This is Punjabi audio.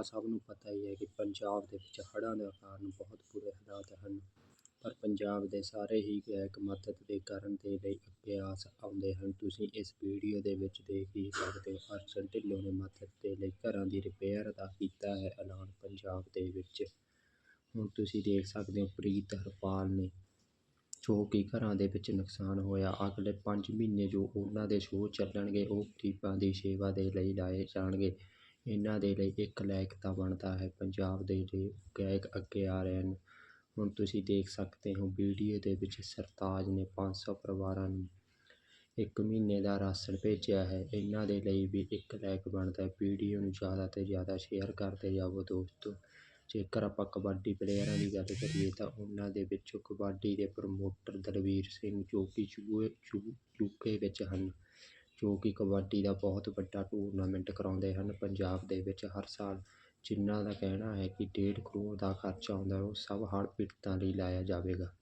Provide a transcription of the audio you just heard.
ਆਹ ਸਭ ਨੂੰ ਪਤਾ ਹੀ ਹੈ ਕਿ ਪੰਜਾਬ ਦੇ ਵਿੱਚ ਹੜ੍ਹਾਂ ਦਾ ਕਾਰਨ ਬਹੁਤ ਬੁਰੇ ਹਾਲਾਤ ਹਨ। ਪਰ ਪੰਜਾਬ ਦੇ ਸਾਰੇ ਹੀ ਗਾਇਕ ਮਦਦ ਦੇ ਕਰਨ ਦੇ ਲਈ ਅੱਗੇ ਆ ਆਉਂਦੇ ਹਨ। ਤੁਸੀਂ ਇਸ ਵੀਡੀਓ ਦੇ ਵਿੱਚ ਦੇਖ ਹੀ ਸਕਦੇ ਹੋ ਅਰਜਨ ਢਿੱਲੋਂ ਨੇ ਮਦਦ ਦੇ ਲਈ ਘਰਾਂ ਦੀ ਰਿਪੇਅਰ ਦਾ ਕੀਤਾ ਹੈ ਐਲਾਨ ਪੰਜਾਬ ਦੇ ਵਿੱਚ। ਹੁਣ ਤੁਸੀਂ ਦੇਖ ਸਕਦੇ ਹੋ, ਪ੍ਰੀਤ ਹਰਪਾਲ ਨੇ ਜੋ ਕਿ ਘਰਾਂ ਦੇ ਵਿੱਚ ਨੁਕਸਾਨ ਹੋਇਆ, ਅਗਲੇ 5 ਮਹੀਨੇ ਜੋ ਉਹਨਾਂ ਦੇ ਸ਼ੋਅ ਚੱਲਣਗੇ, ਉਹ ਗਰੀਬਾਂ ਦੀ ਸੇਵਾ ਦੇ ਲਈ ਲਾਏ ਜਾਣਗੇ। ਇਹਨਾਂ ਦੇ ਲਈ ਇੱਕ ਲਾਇਕ ਤਾਂ ਬਣਦਾ ਹੈ। ਪੰਜਾਬ ਦੇ ਲਈ ਗਾਇਕ ਅੱਗੇ ਆ ਰਹੇ ਹਨ। ਹੁਣ ਤੁਸੀਂ ਦੇਖ ਸਕਦੇ ਹੋ ਵੀਡੀਓ ਦੇ ਵਿੱਚ ਸਰਤਾਜ ਨੇ ਪੰਜ ਸੌ ਪਰਿਵਾਰਾਂ ਨੂੰ ਇੱਕ ਮਹੀਨੇ ਦਾ ਰਾਸ਼ਨ ਭੇਜਿਆ ਹੈ। ਇਹਨਾਂ ਦੇ ਲਈ ਵੀ ਇੱਕ ਲਾਇਕ ਬਣਦਾ ਵੀਡੀਓ ਨੂੰ ਜ਼ਿਆਦਾ ਤੋਂ ਜ਼ਿਆਦਾ ਸ਼ੇਅਰ ਕਰਦੇ ਜਾਵੋ ਦੋਸਤੋ। ਜੇਕਰ ਆਪਾਂ ਕਬੱਡੀ ਪਲੇਅਰਾਂ ਦੀ ਗੱਲ ਕਰੀਏ ਤਾਂ ਉਹਨਾਂ ਦੇ ਵਿੱਚੋਂ ਕਬੱਡੀ ਦੇ ਪ੍ਰਮੋਟਰ ਦਲਵੀਰ ਸਿੰਘ ਜੋ ਕਿ ਯੂਕੇ ਵਿੱਚ ਹਨ। ਜੋ ਕਿ ਕਬੱਡੀ ਦਾ ਬਹੁਤ ਵੱਡਾ ਟੂਰਨਾਮੈਂਟ ਕਰਵਾਉਂਦੇ ਹਨ। ਪੰਜਾਬ ਦੇ ਵਿੱਚ ਹਰ ਸਾਲ ਜਿਨ੍ਹਾਂ ਦਾ ਕਹਿਣਾ ਹੈ ਕਿ ਡੇਢ ਕਰੋੜ ਦਾ ਖਰਚਾ ਆਉਂਦਾ ਉਹ ਸਭ ਹੜ੍ਹ ਪੀੜਤਾਂ ਲਈ ਲਾਇਆ ਜਾਵੇਗਾ।